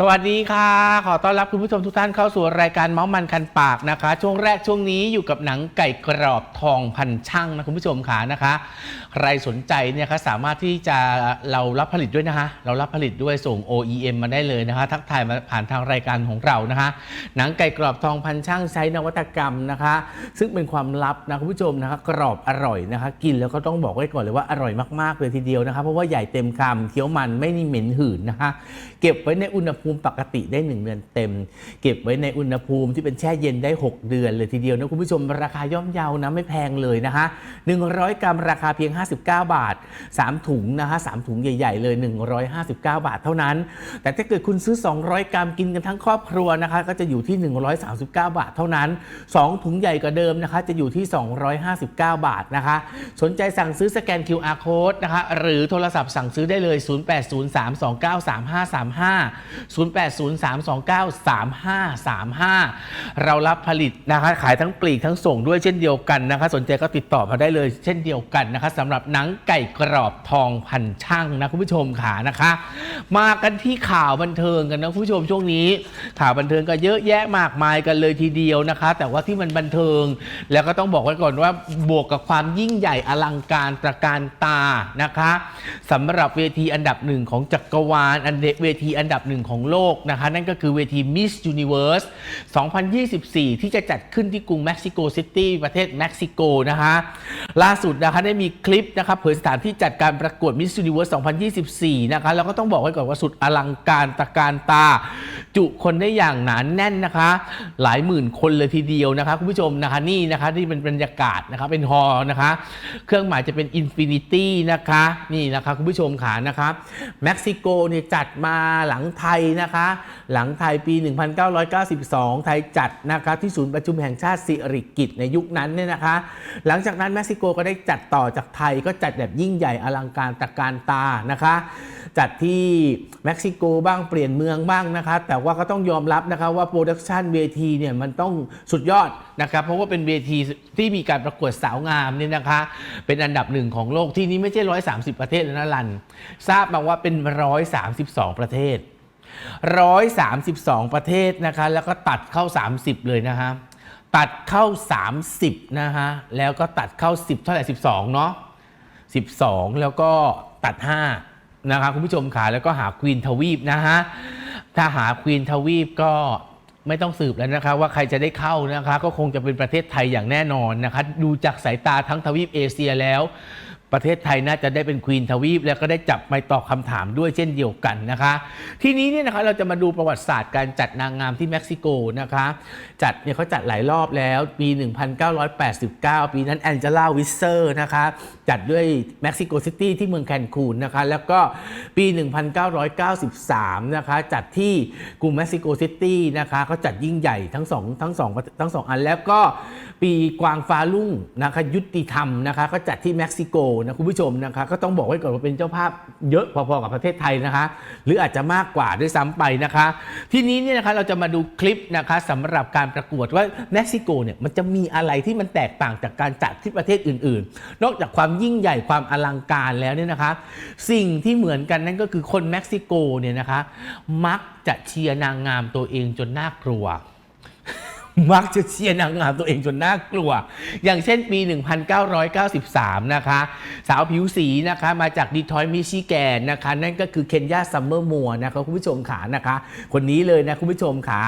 สวัสดีค่ะ ขอต้อนรับคุณผู้ชมทุกท่านเข้าสู่รายการเมาส์มันคันปากนะคะ ช่วงแรกช่วงนี้อยู่กับหนังไก่กรอบทองพันช่างนะคุณผู้ชมค่ะนะคะ ใครสนใจเนี่ยคะสามารถที่จะเรารับผลิตด้วยนะคะ เรารับผลิตด้วยส่ง OEM มาได้เลยนะคะ ทักทายมาผ่านทางรายการของเรานะคะ หนังไก่กรอบทองพันช่างใช้นวัตกรรมนะคะ ซึ่งเป็นความลับนะคุณผู้ชมนะคะ กรอบอร่อยนะคะ กินแล้วก็ต้องบอกไว้ก่อนเลยว่าอร่อยมากๆเลยทีเดียวนะคะ เพราะว่าใหญ่เต็มคำเคี้ยวมันไม่นี่เหม็นหืนนะคะ เก็บไว้ในอุณหภูมิปกติได้ 1 เดือนเต็ม เก็บไว้ในอุณหภูมิที่เป็นแช่เย็นได้ 6 เดือนเลยทีเดียวนะคุณผู้ชมราคาย่อมเยานะไม่แพงเลยนะคะ100 กรัมราคาเพียง59 บาท 3 ถุงนะคะ3ถุงใหญ่ ๆ เลย 159 บาทเท่านั้น แต่ถ้าเกิดคุณซื้อ 200 กรัมกินกันทั้งครอบครัวนะคะก็จะอยู่ที่ 139 บาทเท่านั้น 2 ถุงใหญ่กว่าเดิมนะคะจะอยู่ที่ 259 บาทนะคะสนใจสั่งซื้อสแกน QR code นะคะหรือโทรศัพท์สั่งซื้อได้เลย 0803293535 0803293535 เรารับผลิตนะคะขายทั้งปลีกทั้งส่งด้วยเช่นเดียวกันนะคะสนใจก็ติดต่อมาได้เลยเช่นเดียวกันนะคะสำหรับหนังไก่กรอบทองพันช่างนะคุณผู้ชมขานะคะ มากันที่ข่าวบันเทิงกันนะคุณผู้ชมช่วงนี้ ข่าวบันเทิงก็เยอะแยะมากมายกันเลยทีเดียวนะคะ แต่ว่าที่มันบันเทิง แล้วก็ต้องบอกไว้ก่อนว่าบวกกับความยิ่งใหญ่อลังการตระการตานะคะสำหรับเวทีอันดับหนึ่งของจักรวาลอันเดเวทีอันดับหนึ่งของโลกนะคะ นั่นก็คือเวที Miss Universe 2024 ที่จะจัดขึ้นที่กรุงเม็กซิโกซิตี้ประเทศเม็กซิโกนะคะล่าสุดนะคะได้มีคลิปนะคะเผยสถานที่จัดการประกวด Miss Universe 2024 นะคะแล้วก็ต้องบอกไว้ก่อนว่าสุดอลังการตะการตา จุคนได้อย่างหนานแน่นนะคะ หลายหมื่นคนเลยทีเดียวนะคะคุณผู้ชมนะคะนี่นะคะนี่เป็นบรรยากาศนะคะเป็นฮอล์นะคะ เครื่องหมายจะเป็น Infinity นะคะนี่นะคะคุณผู้ชมขานะคะเม็กซิโกเนี่ยจัดมาหลังไทยนะคะ หลังไทยปี 1992 ไทยจัดนะคะที่ศูนย์ประชุมแห่งชาติสิริกิตในยุคนั้นเนี่ยนะคะ หลังจากนั้นเม็กซิโกก็ได้จัดต่อจากไทยก็จัดแบบยิ่งใหญ่อลังการตระการตานะคะ จัดที่เม็กซิโกบ้างเปลี่ยนเมืองบ้างนะคะ แต่ว่าก็ต้องยอมรับนะคะว่าโปรดักชันเวทีเนี่ยมันต้องสุดยอดนะครับเพราะว่าเป็นเวทีที่มีการประกวดสาวงามเนี่ยนะคะ เป็นอันดับหนึ่งของโลกที่นี้ไม่ใช่ 130 ประเทศนะลัน ทราบมาว่าเป็น 132 ประเทศ 132 ประเทศนะคะ แล้วก็ตัดเข้า 30 เลยนะคะตัดเข้า 30 นะคะแล้วก็ตัดเข้า 10 เท่าไหร่ 12 เนาะ 12 แล้วก็ตัด 5 นะคะคุณผู้ชมขาแล้วก็หาควีนทวีปนะฮะถ้าหาควีนทวีปก็ไม่ต้องสืบแล้วนะคะว่าใครจะได้เข้านะคะ ก็คงจะเป็นประเทศไทยอย่างแน่นอนนะคะ ดูจากสายตาทั้งทวีปเอเชียแล้ว ประเทศไทยน่าจะได้เป็นควีนทวีป แล้วก็ได้จับไมค์ตอบคำถามด้วยเช่นเดียวกันนะคะ ทีนี้เนี่ยนะคะเราจะมาดูประวัติศาสตร์การจัดนางงามที่เม็กซิโกนะคะ จัดเนี่ยเขาจัดหลายรอบแล้วปี 1989 ปีนั้นแองเจล่าวิเซอร์นะคะจัดด้วยเม็กซิโกซิตี้ที่เมืองแคนคูนนะคะ แล้วก็ปี 1993 นะคะจัดที่กรุงเม็กซิโกซิตี้นะคะเขาจัดยิ่งใหญ่ทั้งสองทั้งสองทั้งสองอันแล้วก็ปีกวางฟ้าลุ่งนะคะยุติธรรมนะคะก็จัดที่เม็กซิโกนะคุณผู้ชมนะคะก็ต้องบอกไว้ก่อนว่าเป็นเจ้าภาพเยอะพอๆกับประเทศไทยนะคะ หรืออาจจะมากกว่าด้วยซ้ำไปนะคะ ที่นี้เนี่ยนะคะเราจะมาดูคลิปนะคะสำหรับการประกวดว่าเม็กซิโกเนี่ยมันจะมีอะไรที่มันแตกต่างจากการจัดที่ประเทศอื่น ๆ นอกจากความยิ่งใหญ่ความอลังการแล้วเนี่ยนะคะ สิ่งที่เหมือนกันนั่นก็คือคนเม็กซิโกเนี่ยนะคะ มักจะเชียร์นางงามตัวเองจนน่ากลัว มักจะเชียร์นางงามตัวเองจนน่ากลัว อย่างเช่นปี 1993 นะคะ สาวผิวสีนะคะมาจากดีทรอยมิชิแกนนะคะ นั่นก็คือเคนยาซัมเมอร์มัวนะคะคุณผู้ชมขานะคะ คนนี้เลยนะคุณผู้ชมขา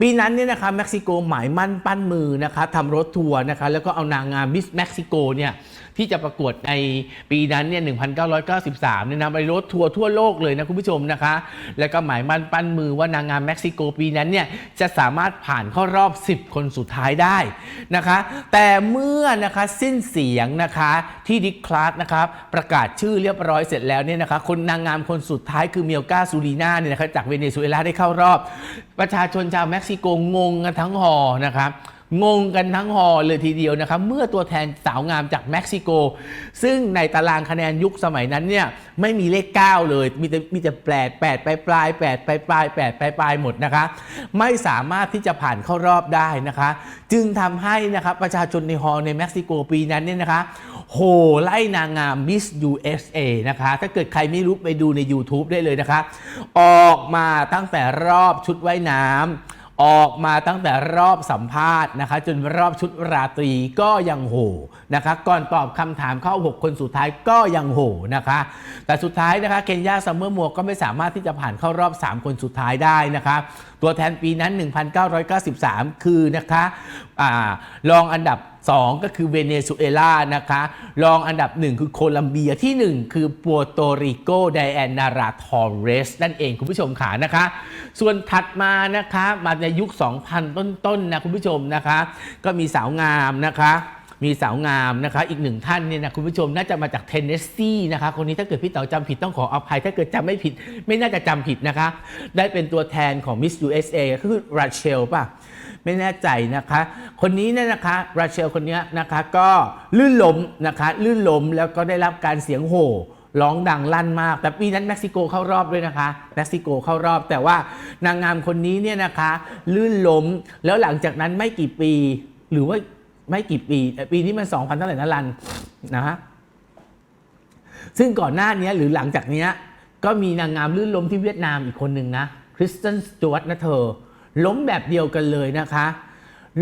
ปีนั้นเนี่ยนะคะเม็กซิโกหมายมั่นปั้นมือนะคะทำรถทัวร์นะคะ แล้วก็เอานางงามมิสเม็กซิโกเนี่ย ที่จะประกวดในปีนั้นเนี่ย 1993 เนี่ยนะไปรถทัวร์ทั่วโลกเลยนะคุณผู้ชมนะคะ แล้วก็หมายมั่นปั้นมือว่านางงามเม็กซิโกปีนั้นเนี่ย จะสามารถผ่านเข้ารอบ 10 คนสุดท้ายได้นะคะ แต่เมื่อนะคะสิ้นเสียงนะคะที่ดิคลาสนะคะประกาศชื่อเรียบร้อยเสร็จแล้วเนี่ยนะคะคนนางงามคนสุดท้ายคือเมียลกาซูรีนาเนี่ยนะคะจากเวเนซุเอลาได้เข้ารอบ ประชาชนชาวเม็กซิโกงงกันทั้งหอนะคะ งงกันทั้งฮอลเลยทีเดียวนะครับ เมื่อตัวแทนสาวงามจากเม็กซิโก ซึ่งในตารางคะแนนยุคสมัยนั้นเนี่ยไม่มีเลข 9 เลย มีแต่มีแต่แปดแปดปลายปลายแปดปลายปลายแปดปลายปลายหมดนะคะ ไม่สามารถที่จะผ่านเข้ารอบได้นะคะ จึงทำให้นะครับประชาชนในฮอลในเม็กซิโกปีนั้นเนี่ยนะคะโหไล่นางงาม Miss USA นะคะ ถ้าเกิดใครไม่รู้ไปดูใน YouTube ได้เลยนะคะ ออกมาตั้งแต่รอบชุดว่ายน้ำ ออกมาตั้งแต่รอบสัมภาษณ์นะคะ จนรอบชุดราตรีก็ยังโหนะคะ ก่อนตอบคำถามเข้า 6 คนสุดท้ายก็ยังโหนะคะ แต่สุดท้ายนะคะเคนยาซัมเมอร์มัวก็ไม่สามารถที่จะผ่านเข้ารอบ 3 คนสุดท้ายได้นะคะตัวแทนปีนั้น 1993 คือนะคะอารองอันดับ 2 ก็คือเวเนซุเอลานะคะ รองอันดับ 1 คือโคลัมเบียที่ 1 คือปัวโตริโกไดแอนนาราทอเรสนั่นเองคุณผู้ชมขานะคะ ส่วนถัดมานะคะมาในยุค 2000 ต้นๆนะคุณผู้ชมนะคะ ก็มีสาวงามนะคะมีสาวงามนะคะอีกหนึ่งท่านเนี่ยนะคุณผู้ชมน่าจะมาจากเทนเนสซีนะคะคนนี้ถ้าเกิดพี่เต๋าจำผิดต้องขออภัย ถ้าเกิดจำไม่ผิด ไม่น่าจะจำผิดนะคะ ได้เป็นตัวแทนของ Miss USA ก็คือราเชลป่ะ ไม่แน่ใจนะคะ คนนี้เนี่ยนะคะราเชลคนนี้นะคะก็ลื่นล้มนะคะลื่นล้มแล้วก็ได้รับการเสียงโห่ร้องดังลั่นมาก แต่ปีนั้นเม็กซิโกเข้ารอบด้วยนะคะเม็กซิโกเข้ารอบ แต่ว่านางงามคนนี้เนี่ยนะคะ ลื่นล้มแล้วหลังจากนั้นไม่กี่ปี หรือว่าไม่กี่ปี ปีนี้มัน2,000เท่าไหร่นะรันนะฮะซึ่งก่อนหน้านี้หรือหลังจากนี้ก็มีนางงามลื่นล้มที่เวียดนามอีกคนหนึ่งนะคริสตันสจวตนะเธอ ล้มแบบเดียวกันเลยนะคะ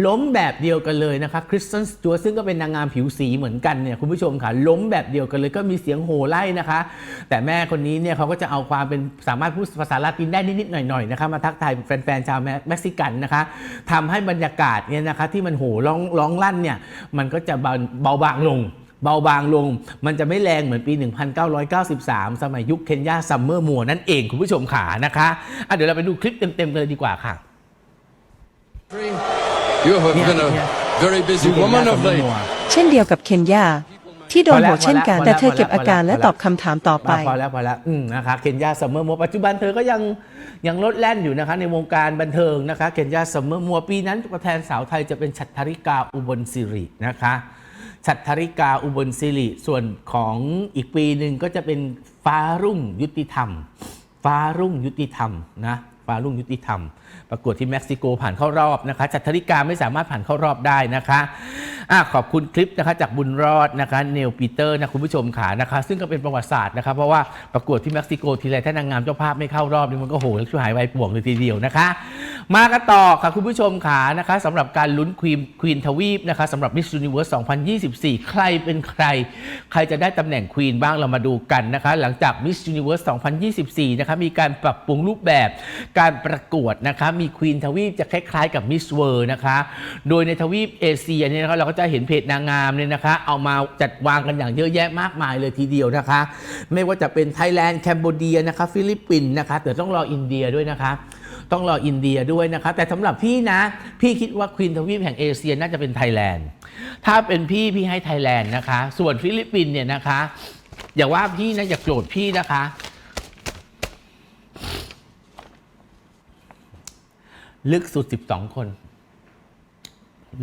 ล้มแบบเดียวกันเลยนะคะคริสตันสจวซึ่งก็เป็นนางงามผิวสีเหมือนกันเนี่ยคุณผู้ชมค่ะล้มแบบเดียวกันเลยก็มีเสียงโห่ไล่นะคะ แต่แม่คนนี้เนี่ยเขาก็จะเอาความเป็นสามารถพูดภาษาลาตินได้นิดๆหน่อยๆนะคะมาทักทายแฟนๆชาวเม็กซิกันนะคะทำให้บรรยากาศเนี่ยนะคะที่มันโห่ร้องร้องลั่นเนี่ยมันก็จะเบาบางลงเบาบางลง มันจะไม่แรงเหมือนปี 1993 สมัยยุคเคนยาซัมเมอร์มัวนั่นเองคุณผู้ชมขานะคะะเดี๋ยวเราไปดูคลิปเต็มๆกันเลยดีกว่าค่ะ เช่นเดียวกับเคนยาที่โดนโหวตเช่นกันพอแล้วแต่เธอเก็บพอแล้วอาการและพอแล้วตอบคำถามต่อไปมาพอแล้วพอแล้วอืมนะคะเคนยาซัมเมอร์มัวปัจจุบันเธอก็ยังยังลดแล่นอยู่นะคะ ในวงการบันเทิงนะคะเคนยาซัมเมอร์มัวปีนั้นตัวแทนสาวไทยจะเป็นชัตทริกาอุบลสิรินะคะชัตทริกาอุบลสิริส่วนของอีกปีหนึ่งก็จะเป็นฟ้ารุ่งยุติธรรม ฟ้ารุ่งยุติธรรมนะ ฟ้ารุ่งยุติธรรม ประกวดที่เม็กซิโกผ่านเข้ารอบนะคะจัตทริกาไม่สามารถผ่านเข้ารอบได้นะคะ อะขอบคุณคลิปนะคะจากบุญรอดนะคะเนลปีเตอร์นะคุณผู้ชมขานะคะ ซึ่งก็เป็นประวัติศาสตร์นะคะเพราะว่าประกวดที่เม็กซิโกทีไรถ้านางงามเจ้าภาพไม่เข้ารอบนี่มันก็โหช่วยหายไวป่วงเลยทีเดียวนะคะ มากันต่อค่ะคุณผู้ชมขานะคะสำหรับการลุ้นควีนควีนทวีปนะคะสำหรับ Miss Universe 2024 ใครเป็นใคร ใครจะได้ตำแหน่งควีนบ้างเรามาดูกันนะคะ หลังจาก Miss Universe 2024 นะคะมีการปรับปรุงรูปแบบการประกวดนะคะมีควีนทวีปจะคล้ายๆกับ Miss World นะคะโดยในทวีปเอเชียเนี่ยนะคะเราก็จะจะเห็นเพจนางงามเนี่ยนะคะ เอามาจัดวางกันอย่างเยอะแยะมากมายเลยทีเดียวนะคะ ไม่ว่าจะเป็นไทยแลนด์แคนเบเดียนะคะ ฟิลิปปินส์นะคะแต่ต้องรออินเดียด้วยนะคะต้องรออินเดียด้วยนะคะ แต่สำหรับพี่นะ พี่คิดว่าควีนทวีปแห่งเอเชียน่าจะเป็นไทยแลนด์ ถ้าเป็นพี่พี่ให้ไทยแลนด์นะคะ ส่วนฟิลิปปินส์เนี่ยนะคะ อย่าว่าพี่นะอย่าโกรธพี่นะคะ ลึกสุด 12 คน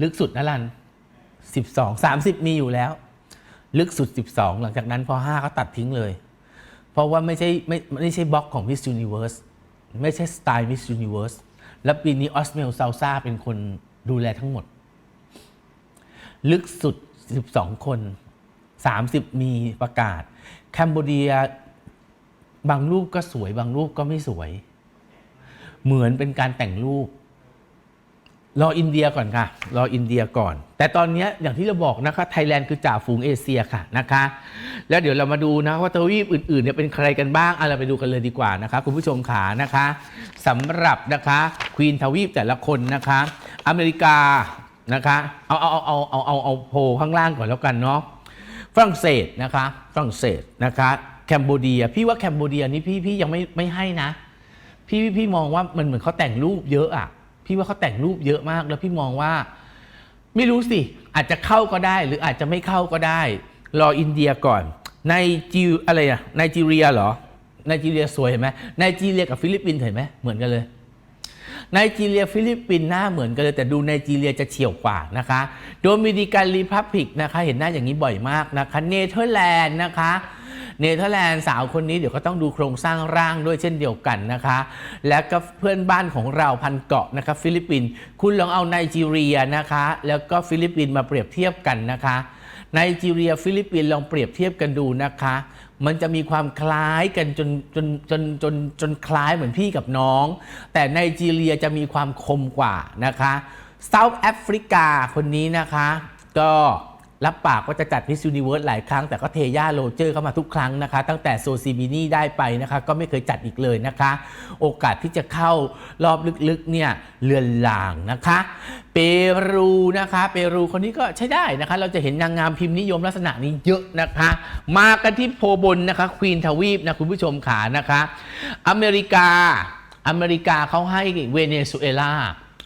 ลึกสุดนะลัน 12 30 มีอยู่แล้ว ลึกสุด 12 หลังจากนั้นพอ5ก็ตัดทิ้งเลย เพราะว่าไม่ใช่ไม่ไม่ใช่บล็อกของ Miss Universe ไม่ใช่สไตล์ Miss Universe และปีนี้ออสเมลซาซาเป็นคนดูแลทั้งหมด ลึกสุด 12 คน 30 มีประกาศแคนเบเดียบางรูปก็สวยบางรูปก็ไม่สวย เหมือนเป็นการแต่งรูป รออินเดียก่อนค่ะ รออินเดียก่อน แต่ตอนนี้อย่างที่เราบอกนะคะไทยแลนด์คือจ่าฝูงเอเชียค่ะนะคะ แล้วเดี๋ยวเรามาดูนะว่าทวีปอื่นๆเนี่ยเป็นใครกันบ้างเอาเราไปดูกันเลยดีกว่านะคะคุณผู้ชมขานะคะสำหรับนะคะควีนทวีปแต่ละคนนะคะ อเมริกานะคะเอาเอาเอาเอาเอาเอาเอาโพลข้างล่างก่อนแล้วกันเนาะฝรั่งเศสนะคะฝรั่งเศสนะคะแคนเบเดีย พี่ว่าแคนเบเดียนี่พี่พี่ยังไม่ไม่ให้นะ พี่พี่มองว่ามันเหมือนเขาแต่งรูปเยอะอะ พี่ว่าเขาแต่งรูปเยอะมาก แล้วพี่มองว่า ไม่รู้สิ อาจจะเข้าก็ได้ หรืออาจจะไม่เข้าก็ได้ รออินเดียก่อนในจีอะไรอะไนจีเรียเหรอไนจีเรียสวยเห็นไหมไนจีเรียกับฟิลิปปินส์เห็นไหมเหมือนกันเลยไนจีเรียฟิลิปปินส์หน้าเหมือนกันเลย แต่ดูไนจีเรียจะเฉียวกว่านะคะโดมินิกันรีพับลิกนะคะ เห็นหน้าอย่างนี้บ่อยมากนะคะเนเธอร์แลนด์นะคะ เนเธอร์แลนด์สาวคนนี้เดี๋ยวก็ต้องดูโครงสร้างร่างด้วยเช่นเดียวกันนะคะ และก็เพื่อนบ้านของเราพันเกาะนะคะฟิลิปปินส์คุณลองเอาไนจีเรียนะคะ แล้วก็ฟิลิปปินส์มาเปรียบเทียบกันนะคะไนจีเรียฟิลิปปินส์ลองเปรียบเทียบกันดูนะคะ มันจะมีความคล้ายกันจนจนจนจนจนคล้ายเหมือนพี่กับน้อง แต่ไนจีเรียจะมีความคมกว่านะคะเซาท์แอฟริกาคนนี้นะคะ ก็ รับปากว่าจะจัด Miss Universe หลายครั้ง แต่ก็เทย่าโรเจอร์เข้ามาทุกครั้งนะคะ ตั้งแต่โซซิมินี่ได้ไปนะคะ ก็ไม่เคยจัดอีกเลยนะคะ โอกาสที่จะเข้ารอบลึกๆเนี่ยเลือนลางนะคะ เปรูนะคะ เปรูคนนี้ก็ใช้ได้นะคะ เราจะเห็นนางงามพิมพ์นิยมลักษณะนี้เยอะนะคะ มากันที่โพบนนะคะควีนทวีปนะคุณผู้ชมขานะคะ อเมริกา อเมริกาเขาให้เวเนซุเอลา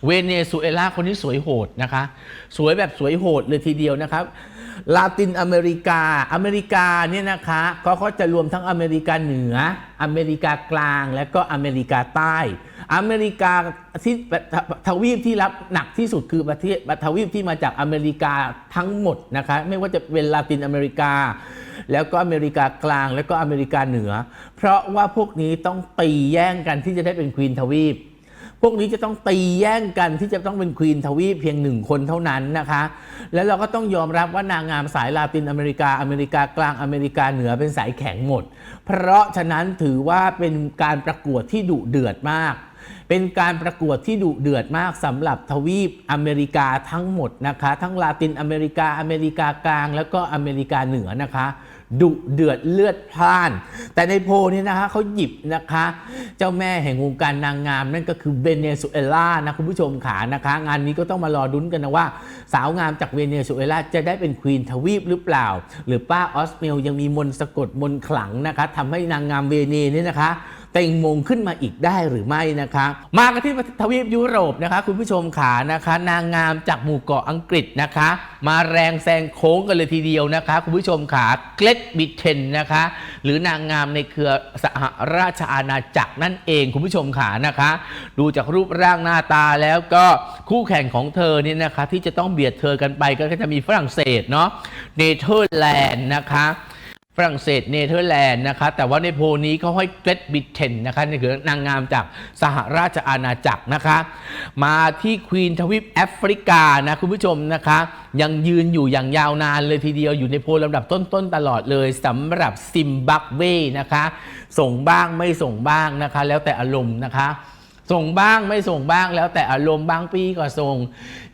เวเนซุเอลาคนนี้สวยโหดนะคะ สวยแบบสวยโหดเลยทีเดียวนะครับลาตินอเมริกา อเมริกาเนี่ยนะคะก็เขาจะรวมทั้งอเมริกาเหนือ อเมริกากลางและก็อเมริกาใต้ อเมริกาที่ทวีปที่รับหนักที่สุดคือประเทศทวีปที่มาจากอเมริกาทั้งหมดนะคะไม่ว่าจะเป็นลาตินอเมริกา แล้วก็อเมริกากลางแล้วก็อเมริกาเหนือ เพราะว่าพวกนี้ต้องตีแย่งกันที่จะได้เป็นควีนทวีป พวกนี้จะต้องตีแย่งกันที่จะต้องเป็นควีนทวีปเพียงหนึ่งคนเท่านั้นนะคะ แล้วเราก็ต้องยอมรับว่านางงามสายลาตินอเมริกาอเมริกากลางอเมริกาเหนือเป็นสายแข็งหมด เพราะฉะนั้นถือว่าเป็นการประกวดที่ดุเดือดมาก เป็นการประกวดที่ดุเดือดมากสำหรับทวีปอเมริกาทั้งหมดนะคะ ทั้งลาตินอเมริกาอเมริกากลาง แล้วก็อเมริกาเหนือนะคะ ดุเดือดเลือดพล่าน แต่ในโพนี้นะคะเขาหยิบนะคะ เจ้าแม่แห่งวงการนางงาม นั่นก็คือเวเนซุเอลานะคุณผู้ชมขานะคะ งานนี้ก็ต้องมารอดุ้นกันนะว่า สาวงามจากเวเนซุเอลาจะได้เป็นควีนทวีปหรือเปล่า หรือป้าออสเมลยังมีมนสะกดมนขลังนะคะทำให้นางงามเวเนนี่นะคะ เต็งมงขึ้นมาอีกได้หรือไม่นะคะมากันที่ทวีปยุโรปนะคะ คุณผู้ชมขานะคะ นางงามจากหมู่เกาะอังกฤษนะคะ มาแรงแซงโค้งกันเลยทีเดียวนะคะ คุณผู้ชมขาเกล็ดบิเทนนะคะ หรือนางงามในเครือสหราชอาณาจักรนั่นเองคุณผู้ชมขานะคะ ดูจากรูปร่างหน้าตาแล้วก็คู่แข่งของเธอเนี่ยนะคะ ที่จะต้องเบียดเธอกันไปก็จะมีฝรั่งเศสเนาะเนเธอร์แลนด์นะคะ ฝรั่งเศสเนเธอร์แลนด์นะคะแต่ว่าในโพลนี้เขาให้เกรดบิทเทนนะคะนี่คือนางงามจากสหราชอาณาจักรนะคะ มาที่ควีนทวีปแอฟริกานะคุณผู้ชมนะคะ ยังยืนอยู่อย่างยาวนานเลยทีเดียวอยู่ในโพลลำดับต้นๆตลอดเลยสำหรับซิมบับเวนะคะ ส่งบ้างไม่ส่งบ้างนะคะ แล้วแต่อารมณ์นะคะส่งบ้างไม่ส่งบ้างแล้วแต่อารมณ์บางปีก็ส่ง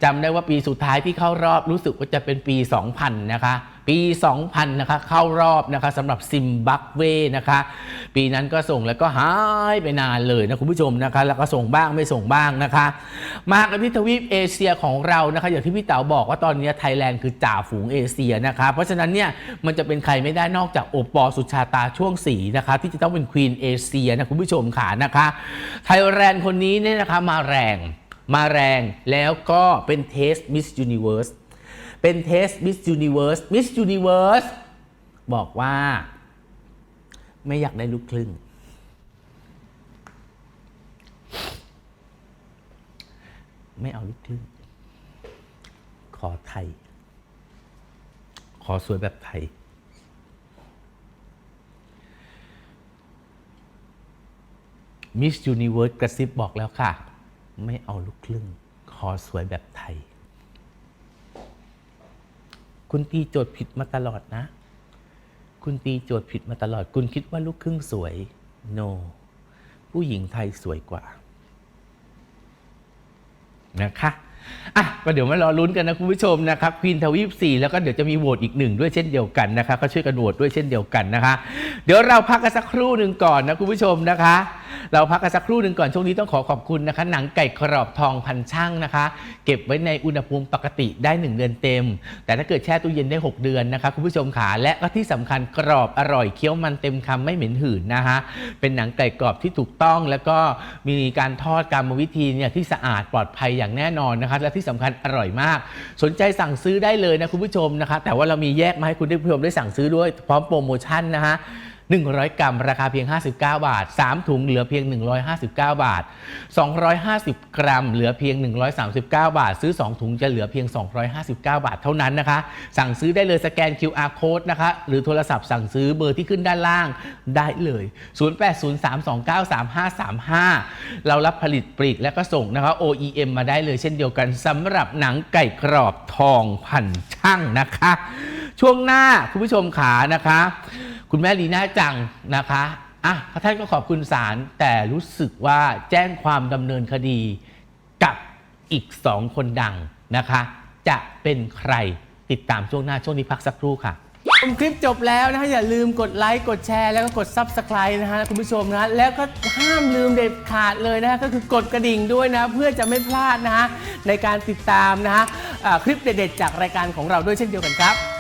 จำได้ว่าปีสุดท้ายที่เข้ารอบรู้สึกว่าจะเป็นปี 2000 นะคะ ปี 2000 นะคะเข้ารอบนะคะสำหรับซิมบับเวนะคะ ปีนั้นก็ส่งแล้วก็หายไปนานเลยนะคุณผู้ชมนะคะแล้วก็ส่งบ้างไม่ส่งบ้างนะคะ มากันที่ทวีปเอเชียของเรานะคะอย่างที่พี่เต๋าบอกว่าตอนนี้ไทยแลนด์คือจ่าฝูงเอเชียนะคะเพราะฉะนั้นเนี่ยมันจะเป็นใครไม่ได้นอกจากโอปอสุชาตาช่วงสีนะคะที่จะต้องเป็นควีนเอเชียนะคุณผู้ชมขานะคะ ไทยแลนด์คนนี้เนี่ยนะคะมาแรงมาแรงแล้วก็เป็นเทสมิสยูนิเวิร์ส เป็นเทสมิสยูนิเวิร์สมิสยูนิเวิร์สบอกว่า ไม่อยากได้ลูกครึ่ง ไม่เอาลูกครึ่ง ขอไทย ขอสวยแบบไทยมิส s u นิเวิร์สกระซิบบอกแล้วค่ะ ไม่เอาลูกครึ่ง ขอสวยแบบไทย คุณตีโจทย์ผิดมาตลอดนะ คุณตีโจทย์ผิดมาตลอด คุณคิดว่าลูกครึ่งสวย no ผู้หญิงไทยสวยกว่า นะคะอะก็เดี๋ยวมารอลุ้นกันนะคุณผู้ชมนะครับควีนทวีป4แล้วก็เดี๋ยวจะมีโหวตอีกหนึ่งด้วยเช่นเดียวกันนะคะก็ช่วยกันโหวตด้วยเช่นเดียวกันนะคะ เดี๋ยวเราพักกันสักครู่หนึ่งก่อนนะคุณผู้ชมนะคะ เราพักกันสักครู่หนึ่งก่อนช่วงนี้ต้องขอขอบคุณนะคะ หนังไก่กรอบทองพันช่างนะคะ เก็บไว้ในอุณหภูมิปกติได้ 1 เดือนเต็ม แต่ถ้าเกิดแช่ตู้เย็นได้ 6 เดือนนะคะ คุณผู้ชมขาและก็ที่สำคัญกรอบอร่อยเคี้ยวมันเต็มคำไม่เหม็นหืนนะคะเป็นหนังไก่กรอบที่ถูกต้องแล้วก็มีการทอดกรรมวิธีเนี่ยที่สะอาดปลอดภัยอย่างแน่นอนนะคะและที่สำคัญอร่อยมาก สนใจสั่งซื้อได้เลยนะคุณผู้ชมนะคะ แต่ว่าเรามีแยกมาให้คุณผู้ชมได้สั่งซื้อด้วยพร้อมโปรโมชั่นนะคะ 100 กรัม ราคาเพียง 59 บาท 3 ถุงเหลือเพียง 159 บาท 250 กรัม เหลือเพียง 139 บาท ซื้อ 2 ถุงจะเหลือเพียง 259 บาทเท่านั้นนะคะ สั่งซื้อได้เลยสแกน QR code นะคะ หรือโทรศัพท์สั่งซื้อเบอร์ที่ขึ้นด้านล่างได้เลย 0803293535 เรารับผลิตปลีกและก็ส่งนะคะ OEM มาได้เลยเช่นเดียวกันสำหรับหนังไก่กรอบทองพันช่างนะคะ ช่วงหน้าคุณผู้ชมขานะคะ คุณแม่ลีน่าจังนะคะอะท่านก็ขอบคุณศาลแต่รู้สึกว่าแจ้งความดำเนินคดีกับอีกสองคนดังนะคะ จะเป็นใครติดตามช่วงหน้าช่วงนี้พักสักครู่ค่ะ ชมคลิปจบแล้วนะฮะอย่าลืมกดไลค์กดแชร์แล้วก็กด Subscribe นะฮะคุณผู้ชมนะฮะแล้วก็ห้ามลืมเด็ดขาดเลยนะฮะก็คือกดกระดิ่งด้วยนะ เพื่อจะไม่พลาดนะฮะในการติดตามนะฮะอ่าคลิปเด็ดๆจากรายการของเราด้วยเช่นเดียวกันครับ